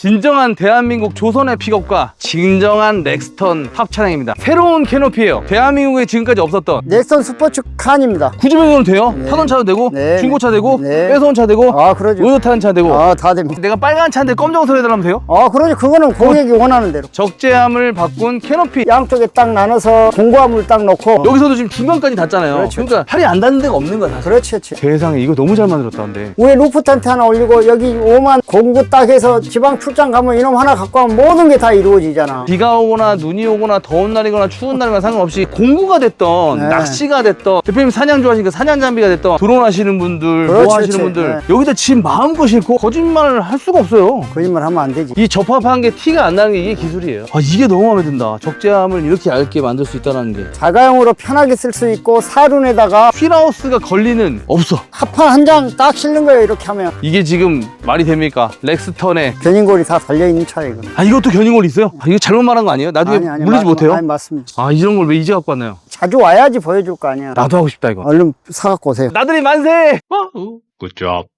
진정한 대한민국 조선의 픽업과 진정한 렉스턴 탑 차량입니다. 새로운 캐노피예요. 대한민국에 지금까지 없었던 넥선 스포츠 칸입니다. 구주변경은 돼요. 네. 타던 차도 되고 네. 중고차 되고 네. 뺏어온 차 되고 아, 그러죠. 오늘 타는 차 되고 아, 다 됩니다. 내가 빨간 차인데 검정색 해달라면 돼요? 아, 그러죠. 그거는 고객이 원하는 대로. 적재함을 바꾼 캐노피 양쪽에 딱 나눠서 공구함을 딱 놓고. 여기서도 지금 중간까지 닿잖아요. 그렇죠. 그러니까 팔이 안 닿는 데가 없는 거야 사실. 그렇지, 그렇지. 세상에 이거 너무 잘 만들었다 근데 위에 루프 텐트 하나 올리고 여기 오만 공구 딱 해서 지방 출장 가면 이놈 하나 갖고 가면 모든 게 다 이루어지잖아. 비가 오거나 눈이 오거나 더운 날이거나 추운 날이거나 상관없이 공구가 됐던 네. 낚시가 됐던 대표님 사냥 좋아하시니까 사냥 장비가 됐던 드론 하시는 분들 그렇지, 뭐 하시는 그렇지. 분들 네. 여기다 집 마음껏 싣고 거짓말을 할 수가 없어요 거짓말 하면 안 되지. 이 접합한 게 티가 안 나는 게 이게 기술이에요 아 이게 너무 마음에 든다 적재함을 이렇게 얇게 만들 수 있다는 게 자가용으로 편하게 쓸 수 있고 사륜에다가 휠하우스가 걸리는 없어 합판 한 장 딱 실는 거예요. 이렇게 하면 이게 지금 말이 됩니까 렉스턴에 견인 골이 다 달려있는 차예요. 이거. 아 이것도 견인골 있어요? 아, 이거 잘못 말한 거 아니에요? 나중에 물리지 마- 못해요? 아니, 맞습니다. 아 이런 걸 왜 이제 갖고 왔나요? 자주 와야지 보여줄 거 아니야. 나도 하고 싶다 이거 얼른 사갖고 오세요. 나들이 만세! Good job.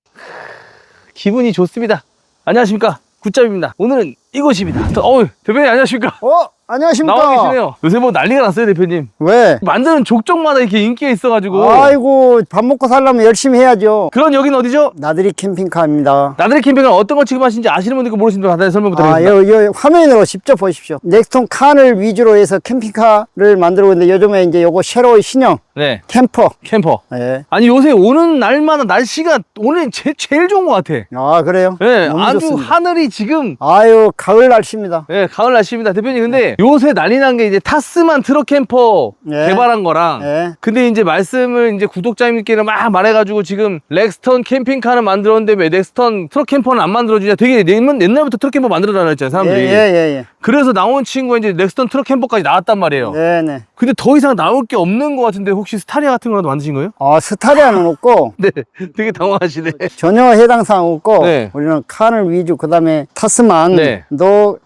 기분이 좋습니다. 안녕하십니까. 굿잡입니다. 오늘은 이곳입니다. 어우, 대표님 안녕하십니까. 어? 안녕하십니까? 나와 계시네요. 요새 뭐 난리가 났어요, 대표님. 왜? 만드는 족족마다 이렇게 인기가 있어가지고. 아이고 밥 먹고 살려면 열심히 해야죠. 그런 여기는 어디죠? 나들이 캠핑카입니다. 나들이 캠핑은 어떤 걸 취급하시는지 아시는 분들 있고 모르시는 분들 간단히 설명 아, 부탁드립니다. 요, 요 화면으로 직접 보십시오. 넥스톤 칸을 위주로 해서 캠핑카를 만들고 있는데 요즘에 이제 요거 쉐로의 신형 네, 캠퍼. 캠퍼. 예. 아니 요새 오는 날마다 날씨가 오늘 제, 제일 좋은 것 같아. 아 그래요? 네, 너무 아주 좋습니다. 하늘이 지금 아유 가을 날씨입니다. 네, 가을 날씨입니다. 대표님, 근데 요새 난리 난 게 이제 타스만 트럭 캠퍼 네. 개발한 거랑 예. 근데 이제 말씀을 이제 구독자님께는 막 말해가지고 지금 렉스턴 캠핑카는 만들었는데 왜 렉스턴 트럭 캠퍼는 안 만들어주냐 되게 옛날, 옛날부터 트럭 캠퍼 만들어달라 했잖아요, 사람들이. 예 예 예. 그래서 나온 친구가 이제 렉스턴 트럭 캠퍼까지 나왔단 말이에요. 네네. 근데 더 이상 나올 게 없는 것 같은데 혹시 스타리아 같은 거라도 만드신 거예요? 아 스타리아는 없고 네, 되게 당황하시네. 전혀 해당 사항 없고 네. 우리는 칸을 위주 그 다음에 타스만도 네.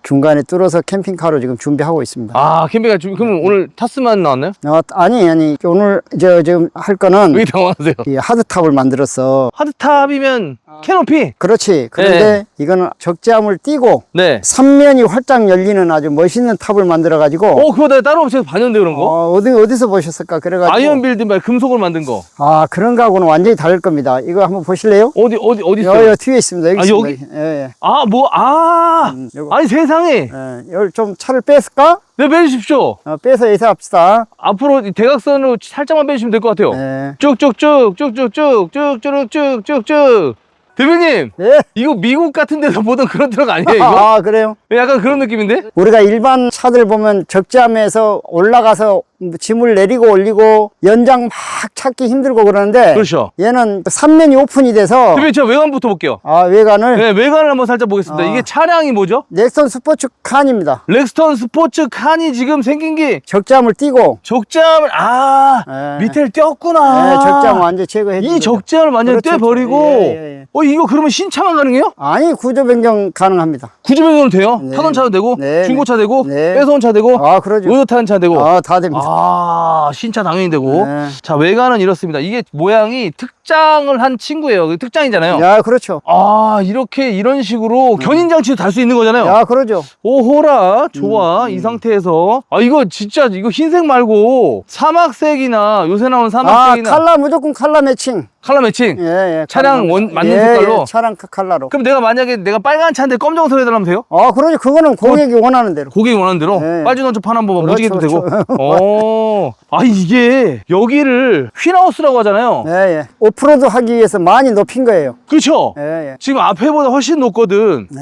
중간에 뚫어서 캠핑카로 지금 준비하고 있습니다. 아, 캠핑카 지금 그러면 오늘 타스만 나왔나요? 어, 아니 아니 오늘 저 지금 할 거는 왜 당황하세요? 이 하드탑을 만들어서 하드탑이면 캐노피? 그렇지 그런데 이거는 적재함을 띄고 네. 삼면이 활짝 열 리는 아주 멋있는 탑을 만들어 가지고 어, 그거 내가 따로 업체에서 봤는데 그런 거? 어, 어디 어디서 보셨을까 그래가지고 아이언 빌드 말 금속으로 만든 거. 아 그런 거하고는 완전히 다를 겁니다 이거 한번 보실래요? 어디, 어디, 어디 여, 있어요? 여 뒤에 있습니다 여기 아, 있습니다 여기? 예, 예. 아, 뭐, 아! 음, 요거. 아니, 세상에! 예, 이걸 좀 차를 뺐을까? 네, 빼주십시오. 어, 빼서 여기서 합시다 앞으로 이 대각선으로 살짝만 빼주시면 될 것 같아요. 예. 쭉쭉쭉, 쭉쭉쭉, 쭉쭉쭉, 쭉쭉. 대표님! 네. 이거 미국 같은 데서 보던 그런 트럭 아니에요, 이거? 아 그래요? 약간 그런 느낌인데? 우리가 일반 차들 보면 적재함에서 올라가서 짐을 내리고 올리고 연장 막 찾기 힘들고 그러는데 그렇죠. 얘는 삼면이 오픈이 돼서 대표님, 제가 외관부터 볼게요. 아 외관을 네, 외관을 한번 살짝 보겠습니다. 아. 이게 차량이 뭐죠? 넥선 스포츠 칸입니다. 렉스턴 스포츠 칸이 지금 생긴 게 적재함을 띄고 적재함을, 아, 네. 밑에를 띄었구나. 네, 적재함 완전 제거해 이 적재함을 완전히 그렇죠. 떼버리고, 예, 예, 예. 어, 이거 그러면 신차만 가능해요? 아니 구조 변경 가능합니다. 구조 변경은 돼요? 네. 타던 차도 되고, 네. 중고차 되고, 네. 뺏어온 차 되고, 아 그러죠. 오늘 타는 차 되고. 아다 됩니다. 아, 신차 당연히 되고. 네. 자, 외관은 이렇습니다. 이게 모양이 특 장을 한 친구예요. 그 특장이잖아요. 야 그렇죠. 아, 이렇게 이런 식으로 견인 장치도 달 수 있는 거잖아요. 야 그러죠. 오호라, 좋아. 음, 이 음. 상태에서. 아, 이거 진짜, 이거 흰색 말고 사막색이나 요새 나온 아 사막색이나 칼라 무조건 칼라 매칭. 칼라 매칭. 예, 예. 차량 칼라 원- 맞는 예, 색깔로? 예, 차량 카- 칼라로. 그럼 내가 만약에 내가 빨간 차인데 검정색 해달라면 돼요? 아 그러죠. 그거는 고객이 원하는 대로. 고객이 원하는 대로 네. 빨주 던져 판 한번 그렇죠, 무지개도 되고. 그렇죠. 어. 아 이게 여기를 휠하우스라고 하잖아요. 예, 예. 오 프로드 하기 위해서 많이 높인 거예요. 그렇죠? 예, 예. 지금 앞에보다 훨씬 높거든. 네.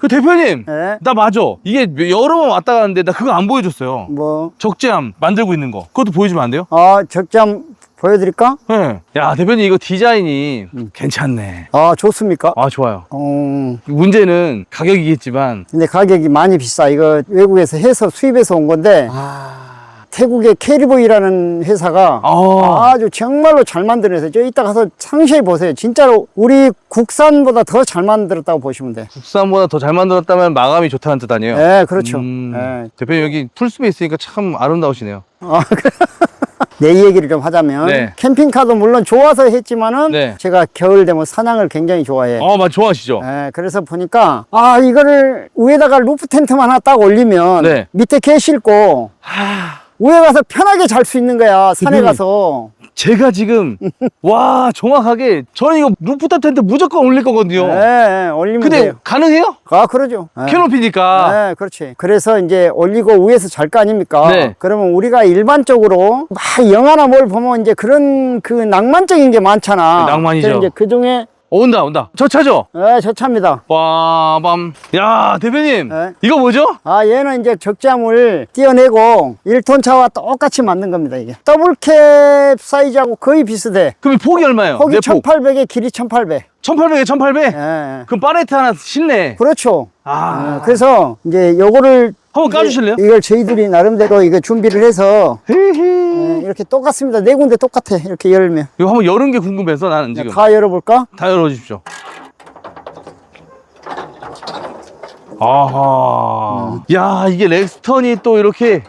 그 대표님, 예. 나 맞아. 이게 여러 번 왔다 갔는데 나 그거 안 보여줬어요. 뭐, 적재함 만들고 있는 거. 그것도 보여주면 안 돼요? 아, 적장 보여드릴까? 네. 야 대표님 이거 디자인이 음. 괜찮네. 아, 좋습니까? 아 좋아요. 어, 문제는 가격이겠지만 근데 가격이 많이 비싸. 이거 외국에서 해서 수입해서 온 건데, 태국의 캐리보이라는 회사가 아, 아주 정말로 잘 만들어서 저 이따 가서 상세히 보세요. 진짜로 우리 국산보다 더 잘 만들었다고 보시면 돼. 국산보다 더 잘 만들었다면 마감이 좋다는 뜻 아니에요? 예, 그렇죠. 음, 예. 대표님 여기 풀숲에 있으니까 참 아름다우시네요. 아. 내 얘기를 좀 하자면 네. 캠핑카도 물론 좋아서 했지만은 네. 제가 겨울 되면 사냥을 굉장히 좋아해. 어, 맞 좋아하시죠? 예, 그래서 보니까 아 이거를 위에다가 루프 텐트만 하나 딱 올리면 네. 밑에 개 싣고 위에 가서 편하게 잘 수 있는 거야 산에 대표님. 가서 제가 지금 와 정확하게 저는 이거 루프탑 텐트 무조건 올릴 거거든요. 예, 예, 올리면 근데 돼요. 가능해요? 아 그러죠. 예. 캐노피니까. 네, 그렇지. 그래서 이제 올리고 위에서 잘 거 아닙니까? 네. 그러면 우리가 일반적으로 막 영화나 뭘 보면 이제 그런 그 낭만적인 게 많잖아. 낭만이죠. 이제 그 중에 어, 온다 온다. 저 차죠? 네, 저 차입니다. 빠밤. 야 대표님 네. 이거 뭐죠? 아, 얘는 이제 적재함을 띄어내고 1톤 차와 똑같이 만든 겁니다, 이게. 더블캡 사이즈하고 거의 비슷해. 그럼 폭이 얼마예요? 폭이 내 폭. 1800에 길이 1800. 1800에 1800? 예, 예. 그럼 파레트 하나 실내. 그렇죠. 아. 어, 그래서 이제 요거를 한번 까주실래요? 이걸 저희들이 나름대로 이거 준비를 해서 히히. 예, 이렇게 똑같습니다. 네 군데 똑같아. 이렇게 열면. 이거 한번 열은 게 궁금해서 나는 지금 다 열어볼까? 다 열어주십시오. 아하. 야 이게 렉스턴이 또 이렇게.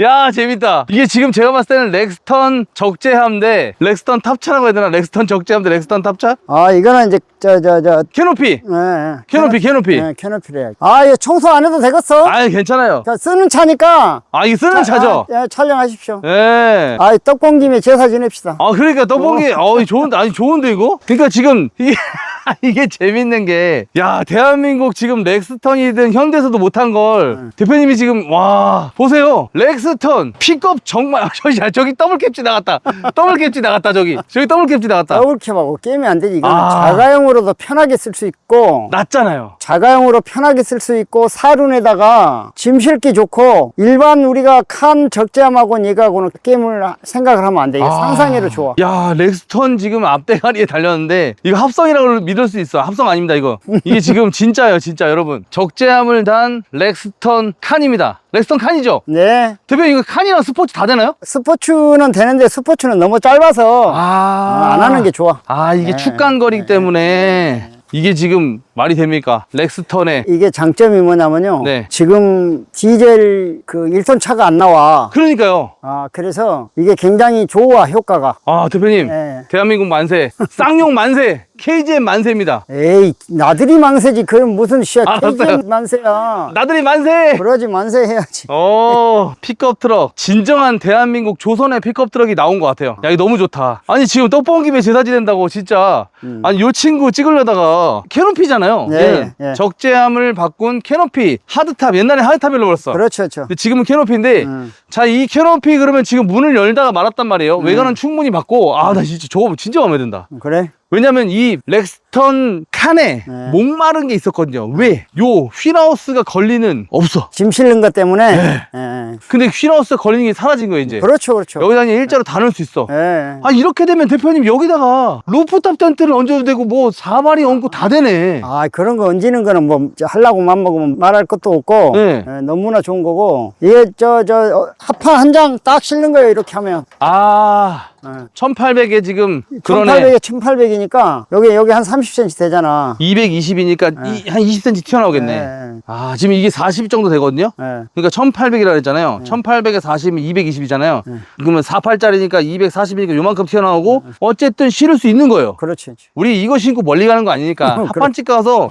야 재밌다. 이게 지금 제가 봤을 때는 렉스턴 적재함 대 렉스턴 탑차라고 해야 되나? 렉스턴 적재함 대 렉스턴 탑차? 아, 이거는 이제 저 저저 캐노피. 예, 예. 캐노피 캐노피. 네, 캐노피를 해야지. 아, 이거 청소 안 해도 되겠어? 아 괜찮아요. 그러니까 쓰는 차니까. 아 이게 쓰는 차죠? 아, 예, 촬영하십시오. 예. 아, 떡공 김에 제사 지냅시다. 아 그러니까 떡볶이 어 좋은데 아니 좋은데 이거 그러니까 지금 이게 이게 재밌는 게 야 대한민국 지금 렉스턴이든 현대에서도 못한 걸 대표님이 지금 와 보세요 렉스턴 픽업 정말 아, 저기 저기 더블캡 지나갔다 더블캡 지나갔다 저기 저기 더블캡 지나갔다 더블캡하고 게임이 안 되지. 이거는 아. 자가용으로도 편하게 쓸 수 있고. 낮잖아요 자가용으로 편하게 쓸 수 있고 사륜에다가 짐 실기 좋고 일반 우리가 칸 적재함하고는 얘가하고는 게임을 생각을 하면 안 돼. 이게 상상해도 좋아. 야 렉스턴 지금 앞대가리에 달렸는데 이거 합성이라고 믿을 수 있어 합성 아닙니다 이거 이게 지금 진짜예요 진짜 여러분 적재함을 단 렉스턴 칸입니다 렉스턴 칸이죠 네. 대표님 이거 칸이랑 스포츠 다 되나요? 스포츠는 되는데 스포츠는 너무 짧아서 아, 안 하는 게 좋아. 아, 이게 네. 축간 거리기 때문에 이게 지금 말이 됩니까? 렉스턴에. 이게 장점이 뭐냐면요. 네. 지금 디젤 그 1톤 차가 안 나와. 그러니까요. 아, 그래서 이게 굉장히 좋아, 효과가. 아, 대표님. 네. 대한민국 만세. 쌍용 만세. KGM 만세입니다. 에이, 나들이 망세지. 그건 무슨 시야. 알았어요. KGM 만세야. 나들이 만세! 그러지 만세 해야지. 어, 픽업 트럭. 진정한 대한민국 조선의 픽업 트럭이 나온 것 같아요. 야, 이거 너무 좋다. 아니, 지금 떡볶이에 제사 지낸다고 진짜. 아니, 요 친구 찍으려다가 캐노피잖아요. 네, 얘는 네. 적재함을 바꾼 캐노피. 하드탑. 옛날에 하드탑이라고 그랬어. 그렇죠, 그렇죠. 근데 지금은 캐노피인데 음. 자이 캐노피 그러면 지금 문을 열다가 말았단 말이에요 외관은 충분히 받고 아 나 진짜 저거 진짜 마음에 든다 그래? 왜냐면 이 렉스턴 칸에 네. 목마른 게 있었거든요 왜? 요 휠하우스가 걸리는 없어 짐 실는 것 때문에. 네. 예. 근데 휠하우스가 걸리는 게 사라진 거예요 이제 그렇죠, 그렇죠. 여기다 그냥 일자로 다 넣을 수 있어 예. 아 이렇게 되면 대표님 여기다가 루프탑 텐트를 얹어도 되고 뭐 사발이 얹고 다 되네 아, 그런 거 얹는 거는 뭐, 저 하려고 맘 먹으면 말할 것도 없고, 네. 예, 너무나 좋은 거고, 이게 저, 저, 어, 합판 한장 딱 실는 거예요, 이렇게 하면. 아 예. 1800에 지금 그러네. 1800에 1800이니까, 여기, 여기 한 30cm 되잖아. 220이니까 네. 한 20cm 튀어나오겠네. 예, 아 지금 이게 40 정도 되거든요? 예. 그러니까 1800이라 그랬잖아요. 1800에 40이면 220이잖아요. 그러면 48짜리니까 240이니까 요만큼 튀어나오고 어쨌든 실을 수 있는 거예요. 그렇지. 우리 이거 신고 멀리 가는 거 아니니까 합판집 가서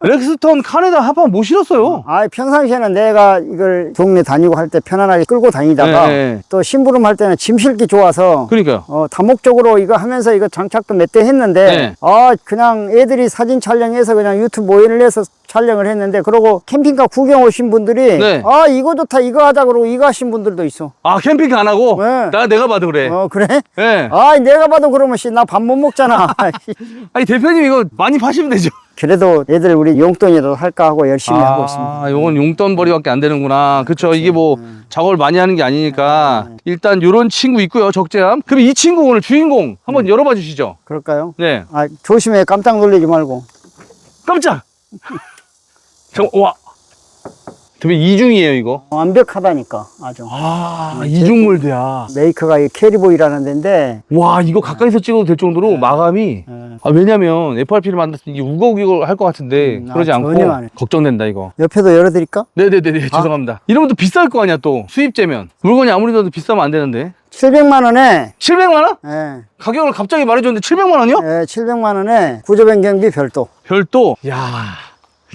렉스턴 칸에다 합판 못 실었어요? 아, 평상시에는 내가 이걸 동네 다니고 할 때 편안하게 끌고 다니다가, 네. 또 심부름 할 때는 짐 실기 좋아서, 그러니까 요 어, 다목적으로 이거 하면서 이거 장착도 몇 대 했는데, 네. 아, 그냥 애들이 사진 촬영해서 그냥 유튜브 모인을 해서 촬영을 했는데, 그러고 캠핑카 구경 오신 분들이, 네. 아, 이거 좋다, 이거 하자, 그러고 이거 하신 분들도 있어. 아 캠핑 안 하고 네. 나 내가 봐도 그래 어, 그래? 예. 아, 내가 봐도 그러면 씨, 나 밥 못 먹잖아. 아니 대표님 이거 많이 파시면 되죠 그래도 애들 우리 용돈이라도 할까 하고 열심히 하고 있습니다. 아, 요건 용돈벌이밖에 안 되는구나. 그쵸. 이게 뭐 작업을 많이 하는 게 아니니까. 일단 요런 친구 있고요. 적재함. 그럼 이 친구 오늘 주인공 한번 열어봐 주시죠. 그럴까요? 네. 아, 조심해. 깜짝 놀라지 말고. 깜짝! 잠깐, 와. 대표님 이중이에요 이거 완벽하다니까 아주. 아 이중 몰드야 메이커가 이 캐리보이라는 데인데 와 이거 가까이서 찍어도 될 정도로 마감이 예. 아 왜냐면 FRP를 만들었을 때 이게 우거우거 할것 같은데 음, 아, 그러지 않고 전혀 안 해. 걱정된다 이거 옆에도 열어드릴까? 네네네네 죄송합니다 이러면 또 비쌀 거 아니야 또 수입제면 물건이 아무리 더 비싸면 안 되는데 700만 원에 700만 원? 예, 가격을 갑자기 말해줬는데 700만 원이요? 예, 700만 원에 구조 변경비 별도. 별도 야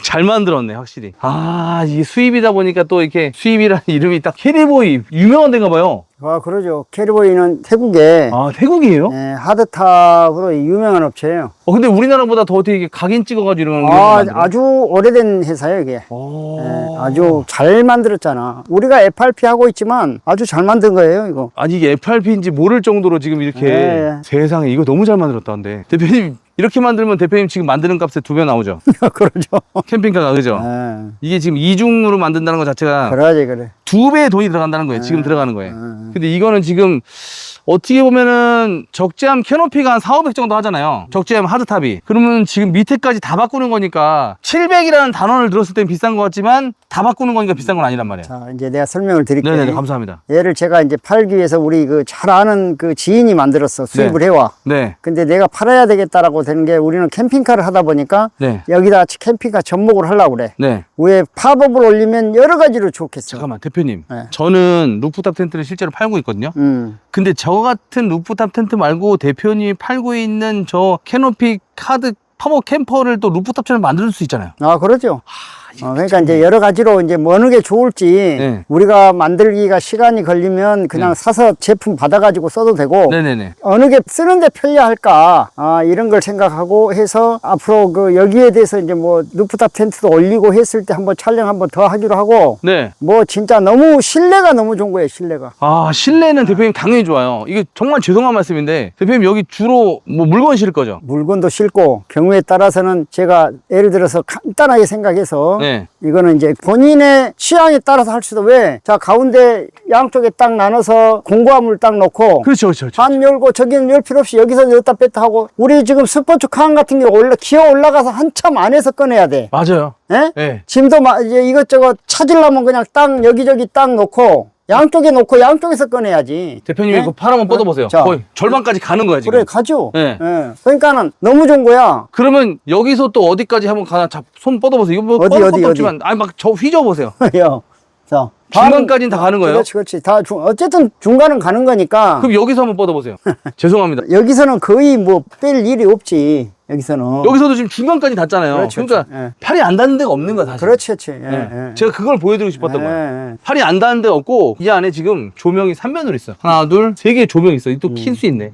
잘 만들었네 확실히 아 이게 수입이다 보니까 또 이렇게 수입이라는 이름이 딱 캐리보이 유명한 데인가 봐요 아 그러죠. 캐리보이는 태국에 아 태국이에요? 예, 하드탑으로 유명한 업체예요. 어 근데 우리나라보다 더 어떻게 이게 각인 찍어가지고 이런 아? 아주 오래된 회사예요, 이게. 오. 예, 아주 잘 만들었잖아. 우리가 FRP 하고 있지만 아주 잘 만든 거예요, 이거. 아니 이게 FRP인지 모를 정도로 지금 이렇게 예, 예. 세상에 이거 너무 잘 만들었다는데 대표님 이렇게 만들면 대표님 지금 만드는 값에 두 배 나오죠 그러죠. 캠핑카가 그죠 예, 이게 지금 이중으로 만든다는 것 자체가 그러지, 그래. 두 배의 돈이 들어간다는 거예요 지금 들어가는 거예요 예. 근데 이거는 지금 어떻게 보면은 적재함 캐노피가 한 4, 500 정도 하잖아요. 적재함 하드탑이. 그러면 지금 밑에까지 다 바꾸는 거니까 700이라는 단원을 들었을 땐 비싼 것 같지만 다 바꾸는 거니까 비싼 건 아니란 말이에요. 자, 이제 내가 설명을 드릴게요. 네네 감사합니다. 얘를 제가 이제 팔기 위해서 우리 그 잘 아는 그 지인이 만들었어. 수입을 해와. 네. 근데 내가 팔아야 되겠다라고 되는 게 우리는 캠핑카를 하다 보니까 네. 여기다 캠핑카 접목을 하려고 그래. 네. 위에 팝업을 올리면 여러 가지로 좋겠어. 잠깐만 대표님. 네. 저는 루프탑 텐트를 실제로 팔고 있거든요. 음. 근데 저 같은 루프탑 텐트 말고 대표님이 팔고 있는 저 캐노피 카드 파워 캠퍼를 또 루프탑처럼 만들 수 있잖아요. 아, 그러죠. 어, 그러니까 이제 여러 가지로 이제 뭐 어느 게 좋을지 네. 우리가 만들기가 시간이 걸리면 그냥 네. 사서 제품 받아가지고 써도 되고 네네네. 어느 게 쓰는데 편리할까 아, 이런 걸 생각하고 해서 앞으로 그 여기에 대해서 이제 뭐 루프탑 텐트도 올리고 했을 때 한번 촬영 한번 더 하기로 하고 네. 뭐 진짜 너무 실내가 너무 좋은 거예요 실내가 아 실내는 대표님 당연히 좋아요. 이게 정말 죄송한 말씀인데 대표님 여기 주로 뭐 물건 실을 거죠? 물건도 싣고 경우에 따라서는 제가 예를 들어서 간단하게 생각해서 네. 이거는 이제 본인의 취향에 따라서 할 수도 왜 자 가운데 양쪽에 딱 나눠서 공구함을 딱 놓고 그렇죠, 그렇죠. 그렇죠. 반 열고 저기는 열 필요 없이 여기서 넣었다 뺐다 하고 우리 지금 스포츠 칸 같은 게 올라 기어 올라가서 한참 안에서 꺼내야 돼. 맞아요. 예? 네. 짐도 마, 이제 이것저것 찾으려면 그냥 딱 여기저기 딱 놓고 양쪽에 놓고 양쪽에서 꺼내야지. 대표님 예? 이거 팔 한번 뻗어보세요. 자. 거의 절반까지 가는 거야 지금. 그래 가죠. 네. 예. 그러니까는 너무 좋은 거야. 그러면 여기서 또 어디까지 한번 가나 자, 손 뻗어보세요. 이거 뭐 어디, 뻗을 어디, 것도? 없지만 아니 막 저 휘저어보세요. 야, 자 중간까지는 다 가는 거예요? 그렇지, 그렇지. 다 중, 어쨌든 중간은 가는 거니까. 그럼 여기서 한번 뻗어보세요. 죄송합니다. 여기서는 거의 뭐 뺄 일이 없지. 여기서는. 여기서도 지금 중간까지 닿잖아요. 어. 그렇죠, 그러니까 그렇죠. 예. 팔이 안 닿는 데가 없는 거야 사실. 그렇지, 그렇지. 예, 네. 예. 제가 그걸 보여드리고 싶었던 예, 거예요. 예. 팔이 안 닿는 데가 없고 이 안에 지금 조명이 3면으로 있어. 하나, 둘, 세 개의 조명이 있어. 음. 또킬 수 있네.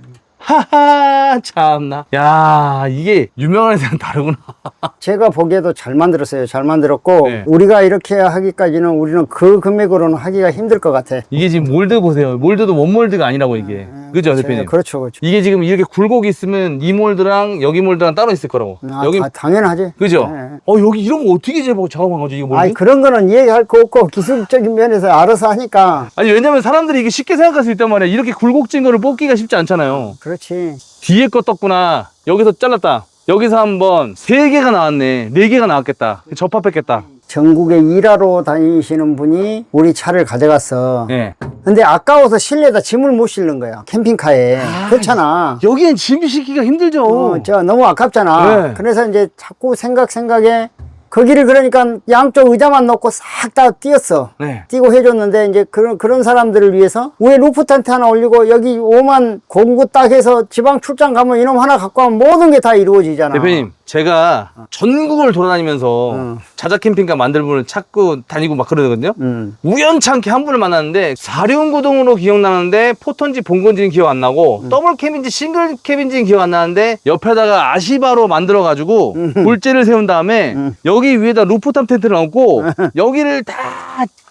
하하 참나. 야 이게 유명한 데는 다르구나. 제가 보기에도 잘 만들었어요. 잘 만들었고 네. 우리가 이렇게 하기까지는 우리는 그 금액으로는 하기가 힘들 것 같아. 이게 지금 몰드 보세요. 몰드도 원 몰드가 아니라고 이게. 그죠 대표님? 그렇죠, 그렇죠. 이게 지금 이렇게 굴곡이 있으면 이 몰드랑 여기 몰드랑 따로 있을 거라고. 아, 여기 다- 당연하지. 그죠? 예, 예. 어 여기 이런 거 어떻게 제법 작업한 거죠 몰드? 아니 그런 거는 이해할 거 없고 기술적인 면에서 알아서 하니까 아니 왜냐면 사람들이 이게 쉽게 생각할 수 있단 말이야. 이렇게 굴곡진 거를 뽑기가 쉽지 않잖아요. 그렇 지. 뒤에 거 떴구나. 여기서 잘랐다. 여기서 한번 세 개가 나왔네. 네 개가 나왔겠다. 접합했겠다. 전국에 일하러 다니시는 분이 우리 차를 가져갔어. 예. 근데 아까워서 실내에다 짐을 못 실는 거야. 캠핑카에. 그렇잖아. 여기엔 짐 싣기가 힘들죠. 어, 저 너무 아깝잖아. 네. 그래서 이제 자꾸 생각 생각에 거기를 그러니까 양쪽 의자만 놓고 싹 다 띄었어. 네. 띄고 해줬는데 이제 그런 그런 사람들을 위해서 위에 루프 텐트 하나 올리고 여기 오만 공구 딱 해서 지방 출장 가면 이놈 하나 갖고 가면 모든 게 다 이루어지잖아. 대표님, 제가 전국을 돌아다니면서 어. 자자 캠핑카 만들 분을 찾고 다니고 막 그러거든요. 음. 우연찮게 한 분을 만났는데 사륜구동으로 기억나는데 포턴지 본건지는 기억 안 나고 음. 더블 캡인지 싱글 캡인지는 기억 안 나는데 옆에다가 아시바로 만들어 가지고 음. 골재를 세운 다음에 여기 위에다 루프탑 텐트를 얹고 여기를 다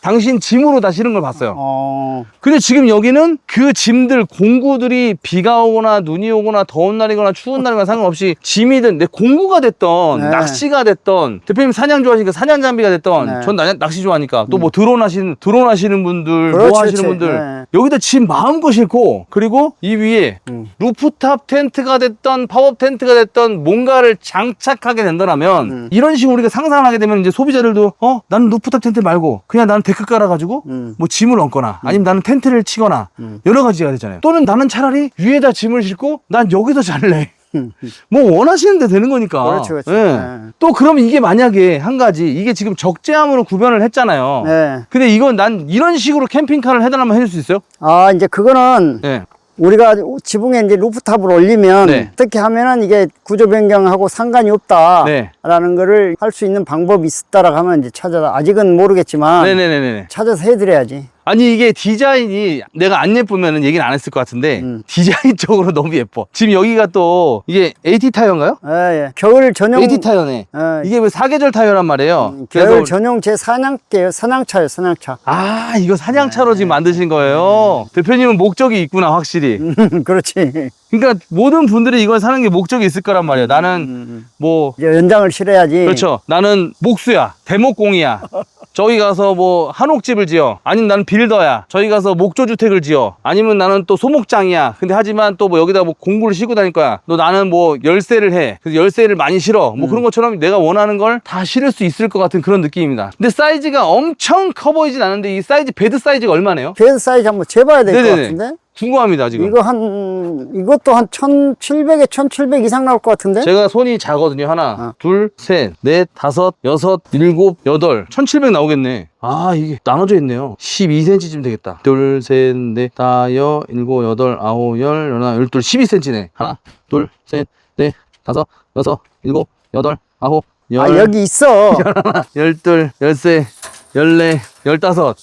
당신 짐으로 다 실은 걸 봤어요. 어, 근데 지금 여기는 그 짐들, 공구들이 비가 오거나 눈이 오거나 더운 날이거나 추운 날이거나 상관없이 짐이든 내 공구가 됐던 네. 낚시가 됐던 대표님 사냥 좋아하시니까 사냥 장비가 됐던 네. 전 나- 낚시 좋아하니까 또 뭐 드론 하시는 드론 하시는 분들 그렇지, 뭐 하시는 그렇지. 분들 네. 여기다 짐 마음껏 싣고 그리고 이 위에 음. 루프탑 텐트가 됐던 파업 텐트가 됐던 뭔가를 장착하게 된다면 음. 이런 식으로 우리가 상상을 하게 되면 이제 소비자들도 어 나는 루프탑 텐트 말고 그냥 나는 데크 깔아가지고 음. 뭐 짐을 얹거나 아니면 나는 텐트를 치거나 음. 여러 가지가 되잖아요. 또는 나는 차라리 위에다 짐을 싣고 난 여기서 잘래. 음. 뭐 원하시는 데 되는 거니까. 그렇지, 그렇지. 예. 네. 또 그러면 이게 만약에 한 가지 이게 지금 적재함으로 구별을 했잖아요. 네. 근데 이건 난 이런 식으로 캠핑카를 해달라면 해줄 수 있어요? 아, 이제 그거는 네. 우리가 지붕에 이제 루프탑을 올리면 네. 어떻게 하면은 이게 구조 변경하고 상관이 없다라는 네. 거를 할 수 있는 방법이 있다라고 하면 이제 찾아 아직은 모르겠지만 네네네네. 찾아서 해드려야지. 아니 이게 디자인이 내가 안 예쁘면은 얘기는 안 했을 것 같은데 음. 디자인적으로 너무 예뻐. 지금 여기가 또 이게 AT 타이어인가요? 예, 예. 겨울 전용 AT 타이어네. 어, 이게 왜 사계절 타이어란 말이에요. 음, 그래서 겨울 전용 제 사냥개요. 사냥차요, 사냥차. 아 이거 사냥차로 네. 지금 만드신 거예요. 대표님은 목적이 있구나 확실히. 그렇지. 그러니까 모든 분들이 이걸 사는 게 목적이 있을 거란 말이에요. 나는 음, 뭐 이제 연장을 실어야지. 그렇죠. 나는 목수야. 대목공이야. 저기 가서 뭐 한옥집을 지어. 아니면 나는 빌더야. 저기 가서 목조주택을 지어. 아니면 나는 또 소목장이야. 근데 하지만 또 뭐 여기다 뭐 공구를 싣고 다닐 거야. 너 나는 뭐 열쇠를 해. 그래서 열쇠를 많이 실어. 뭐 그런 것처럼 내가 원하는 걸 다 실을 수 있을 것 같은 그런 느낌입니다. 근데 사이즈가 엄청 커 보이진 않은데 이 사이즈, 베드 사이즈가 얼마네요? 베드 사이즈 한번 재봐야 될 것. 같은데. 궁금합니다, 지금. 이거 한 이것도 한 1,700에 1,700 이상 나올 것 같은데. 제가 손이 작거든요. 하나, 어. 둘, 셋, 넷, 다섯, 여섯, 일곱, 여덟. 1700 나오겠네. 아, 이게 나눠져 있네요. 12cm쯤 되겠다. 둘, 셋, 넷, 다여, 일곱, 여덟, 아홉, 열, 열하나, 열둘, 12cm네. 하나, 둘, 셋, 넷, 다섯, 여섯, 일곱, 여덟, 아홉, 열, 아 여기 있어. 열둘, 열세, 열네, 열다섯.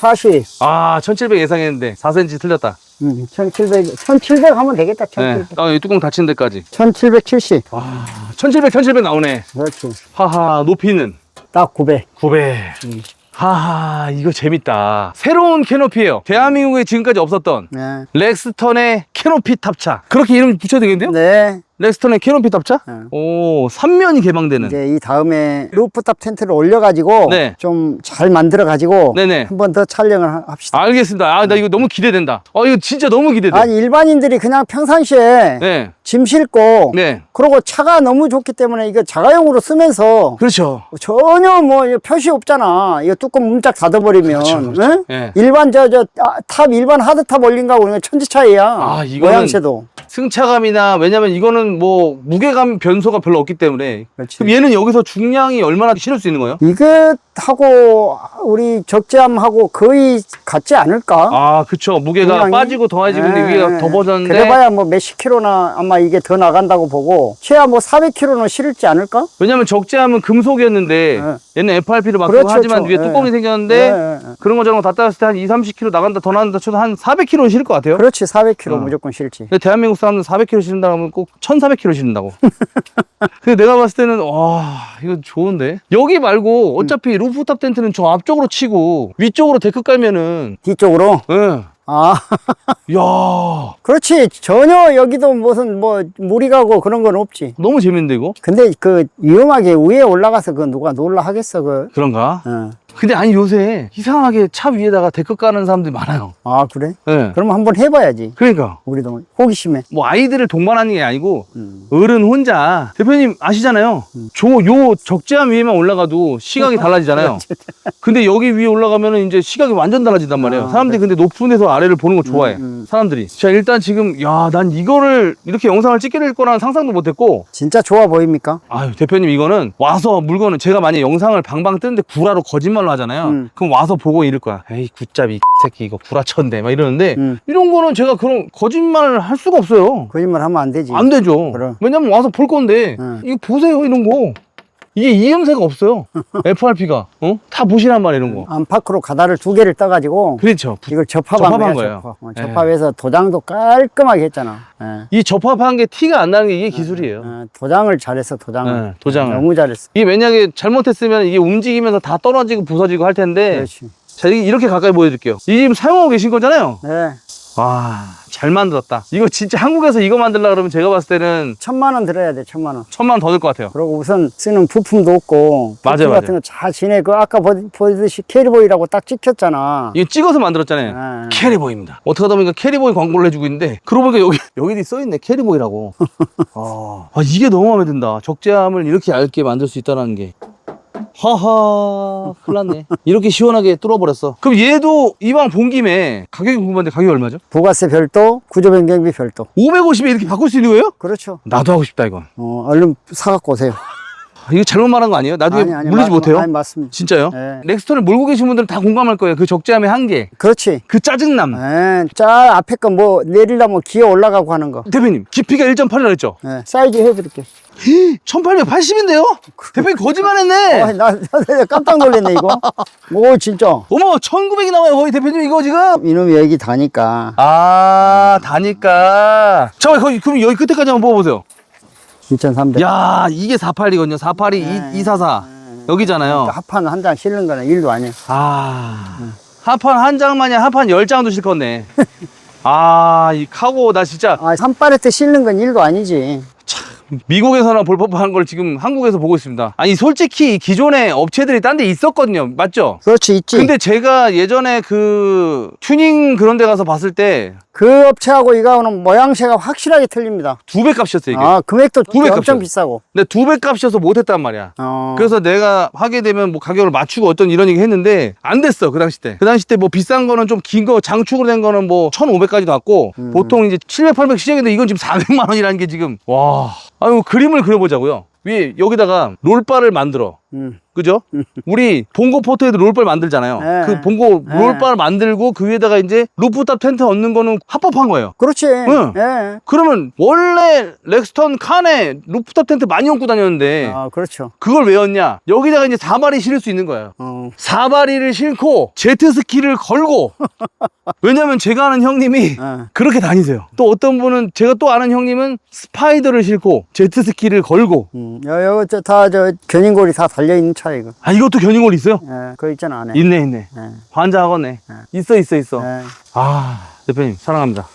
1,740. 아, 1700 예상했는데 4cm 틀렸다. 음, 1,700 1,700 하면 되겠다. 네. 1,700. 아, 이 뚜껑 닫힌 데까지. 1,770. 1700, 1700 나오네. 그렇지. 하하, 높이는? 딱 900. 900. 하하, 이거 재밌다. 새로운 캐노피예요. 대한민국에 지금까지 없었던 네. 렉스턴의 캐노피 탑차. 그렇게 이름 붙여도 되겠는데요? 네. 렉스턴의 캐노피 탑차? 네. 오, 3면이 개방되는. 이제 이 다음에 루프탑 텐트를 올려가지고 네. 좀 잘 만들어가지고 네네. 한 번 더 촬영을 하- 합시다. 알겠습니다. 아, 나 이거 너무 기대된다. 아, 이거 진짜 너무 기대돼. 아니 일반인들이 그냥 평상시에 네. 짐 싣고 네. 그리고 차가 너무 좋기 때문에 이거 자가용으로 쓰면서 그렇죠. 전혀 뭐 표시 없잖아. 이거 뚜껑 문짝 닫아버리면 예? 네. 일반 저 저 탑 일반 하드탑 올린 거하고 그냥 천지 차이야. 아, 이거는- 모양새도. 승차감이나, 왜냐면 이거는 뭐, 무게감 변소가 별로 없기 때문에. 그렇지. 그럼 얘는 여기서 중량이 얼마나 실을 수 있는 거예요? 이것 하고 우리 적재함하고 거의 같지 않을까? 아, 그쵸. 무게가 중량이? 빠지고 예, 위가 예. 더 버졌는데. 그래봐야 뭐 몇십 킬로나 아마 이게 더 나간다고 보고 최하 뭐 400킬로는 실을지 않을까? 왜냐면 적재함은 금속이었는데 네. 얘는 FRP로 바꾸고 그렇죠, 하지만 그렇죠. 위에 네. 뚜껑이 생겼는데 예, 예, 예. 그런 거 저런 거 다 따랐을 때 한 2, 30kg 나간다 더 나간다 쳐도 한 400kg 는 실을 것 같아요. 그렇지 400킬로 어. 무조건 실지. 근데 대한민국 사람들 400kg 실는다 하면 꼭 1,400kg 실는다고. 근데 내가 봤을 때는 와 이거 좋은데 여기 말고 어차피 루프탑 텐트는 저 앞쪽으로 치고 위쪽으로 데크 깔면은 뒤쪽으로. 예. 아 야 그렇지 전혀 여기도 무슨 뭐 물이 가고 그런 건 없지. 너무 재밌는데 이거 근데 그 위험하게 위에 올라가서 그 누가 놀라 하겠어 그. 그런가? 어. 근데 아니 요새 이상하게 차 위에다가 데크 까는 사람들이 많아요. 아 그래? 예. 그럼 한번 해봐야지. 그러니까 우리도 호기심에. 뭐 아이들을 동반하는 게 아니고 음. 어른 혼자 대표님 아시잖아요 저 요 적재함 위에만 올라가도 시각이 달라지잖아요 근데 여기 위에 올라가면은 이제 시각이 완전 달라진단 말이에요 아, 사람들이 근데 높은 데서 아래를 보는 거 좋아해 음, 음. 사람들이 자 일단 지금 야 난 이거를 이렇게 영상을 찍게 될 거라는 상상도 못했고 진짜 좋아 보입니까? 아유 대표님 이거는 와서 물건을 제가 만약 영상을 방방 뜨는데 구라로 거짓말 로 하잖아요 음. 그럼 와서 보고 이럴 거야 에이 굿잡이 이 새끼 이거 구라 쳤네 막 이러는데 음. 이런 거는 제가 그런 거짓말을 할 수가 없어요 거짓말 하면 안 되지. 안 되죠. 그래. 왜냐면 와서 볼 건데 응. 이거 보세요 이런 거. 이게 이음새가 없어요. FRP가. 어? 다 보시란 말이야, 이런 거. 안팎으로 가다를 두 개를 떠가지고 그렇죠. 이걸 접합한, 접합한 거예요. 접합. 어, 예. 접합해서 도장도 깔끔하게 했잖아. 예. 이 접합한 게 티가 안 나는 게 이게 기술이에요. 어, 도장을 잘했어, 도장을. 네, 도장을. 너무 잘했어. 이게 만약에 잘못했으면 이게 움직이면서 다 떨어지고 부서지고 할 텐데. 그렇지. 자, 이게 이렇게 가까이 보여드릴게요. 이 지금 사용하고 계신 거잖아요. 네. 와, 잘 만들었다. 이거 진짜 한국에서 이거 만들려고 그러면 제가 봤을 때는 천만 원 들어야 돼, 천만 원. 천만 원 더 들 것 같아요. 그리고 우선 쓰는 부품도 없고 부품 맞아요, 같은 거잘 지내. 그 아까 보, 보듯이 캐리보이라고 딱 찍혔잖아. 이거 찍어서 만들었잖아요. 네. 캐리보이입니다. 어떻게 하다 보니까 캐리보이 광고를 해주고 있는데, 그러고 보니까 여기, 여기도 써있네. 캐리보이라고. 아, 아, 이게 너무 마음에 든다. 적재함을 이렇게 얇게 만들 수 있다는 게. 하하, 큰일 났네. 이렇게 시원하게 뚫어버렸어. 그럼 얘도 이왕 본 김에 가격이 궁금한데 가격이 얼마죠? 부가세 별도, 구조 변경비 별도. 550에 이렇게 바꿀 수 있는 거예요? 그렇죠. 나도 하고 싶다, 이건. 어, 얼른 사갖고 오세요. 아, 이거 잘못 말한 거 아니에요? 나중에 물리지 마- 못해요? 아니, 맞습니다. 진짜요? 네. 렉스턴을 몰고 계신 분들은 다 공감할 거예요. 그 적재함의 한계, 그렇지. 그 짜증남. 예, 짜 앞에 거 뭐 내리려면 기어 올라가고 하는 거. 대표님, 깊이가 1.8이라 했죠? 예, 사이즈 해드릴게. 1880인데요? 대표님 거짓말 했네! 어, 나, 나 깜짝 놀랐네 이거. 오 진짜. 어머, 1900이 나와요, 거의 대표님 이거 지금? 이놈이 여기 다니까 아, 다니까. 잠깐만, 거기, 그럼 여기 끝에까지 한번 뽑아보세요. 2,300. 야, 이게 48이거든요. 482, 네. 244. 여기잖아요. 합판 한 장 실는 거는 일도 아니야. 아, 합판 한 장만이 합판 10장도 실컷네. 아, 이 카고, 나 진짜 아, 산파레트 실는 건 일도 아니지. 미국에서나 볼 법한 걸 지금 한국에서 보고 있습니다. 아니, 솔직히 기존에 업체들이 딴 데 있었거든요. 맞죠? 그렇지 있지. 근데 제가 예전에 그 튜닝 그런 데 가서 봤을 때두배그 업체하고 이거는 모양새가 확실하게 틀립니다. 값이었어요, 이게. 아 금액도 두배 엄청. 비싸고. 근데 두 배 값이어서 못했단 말이야. 어. 그래서 내가 하게 되면 뭐 가격을 맞추고 어떤 이런 얘기 했는데 안 됐어 그 당시 때. 그 당시 때 뭐 비싼 거는 좀 긴 거 장축으로 된 거는 뭐 1,500까지도 왔고 음. 보통 이제 700, 800 시작인데 이건 지금 400만 원이라는 게 지금 와. 아유 그림을 그려보자고요. 위에 여기다가 롤바를 만들어. 음. 그죠? 우리 봉고 포트에도 롤바 만들잖아요. 네. 그 봉고 네. 롤바를 만들고 그 위에다가 이제 루프탑 텐트 얹는 거는 합법한 거예요. 그렇지. 응. 예. 그러면 원래 렉스턴 칸에 루프탑 텐트 많이 얹고 다녔는데 아 그렇죠. 그걸 왜 얹냐? 여기다가 이제 사발이 실을 수 있는 거예요. 어. 사발이를 싣고 제트스키를 걸고 왜냐면 제가 아는 형님이 어. 그렇게 다니세요. 또 어떤 분은 제가 또 아는 형님은 스파이더를 싣고 제트스키를 걸고 음. 여, 여, 저, 다, 저, 견인골이 다 달려있는 차, 이거. 아 이것도 견인골 있어요? 예, 그거 있잖아, 안에. 있네 있네. 예. 환장하겠네. 네. 있어 있어 있어. 예. 아 대표님 사랑합니다.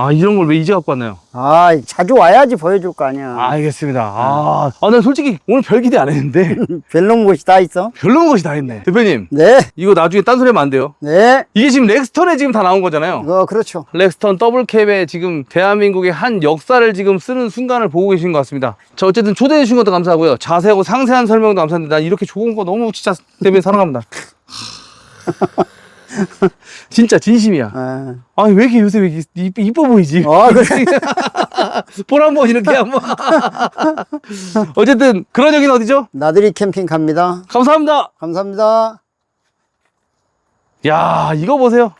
아 이런 걸 왜 이제 갖고 왔나요? 아, 자주 와야지 보여줄 거 아니야. 알겠습니다. 아, 아, 난 솔직히 오늘 별 기대 안 했는데 별놈 곳이 다 있어? 별로인 것이 다 했네. 대표님 네, 이거 나중에 딴소리 하면 안 돼요. 네. 이게 지금 렉스턴에 지금 다 나온 거잖아요. 어, 그렇죠. 렉스턴 더블캡에 지금 대한민국의 한 역사를 지금 쓰는 순간을 보고 계신 것 같습니다. 자, 어쨌든 초대해 주신 것도 감사하고요. 자세하고 상세한 설명도 감사한데 난 이렇게 좋은 거 너무 진짜 대표님 사랑합니다. 진짜 진심이야. 예. 아니 왜 이렇게 요새 왜 이렇게 이- 이뻐 보이지? 어, 그래. 볼 한번 이렇게 한번. 어쨌든 그런 여기는 어디죠? 나들이 캠핑 갑니다. 감사합니다. 감사합니다. 야 이거 보세요.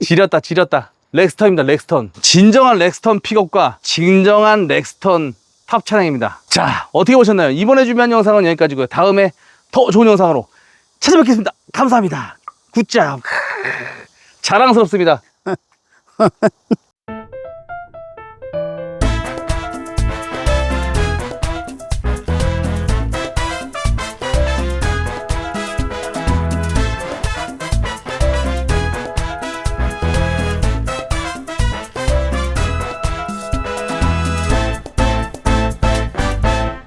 지렸다 지렸다. 렉스턴입니다 렉스턴. 진정한 렉스턴 픽업과 진정한 렉스턴 탑 차량입니다. 자 어떻게 보셨나요? 이번에 준비한 영상은 여기까지고요. 다음에 더 좋은 영상으로 찾아뵙겠습니다. 감사합니다. 굿잡. 자랑스럽습니다.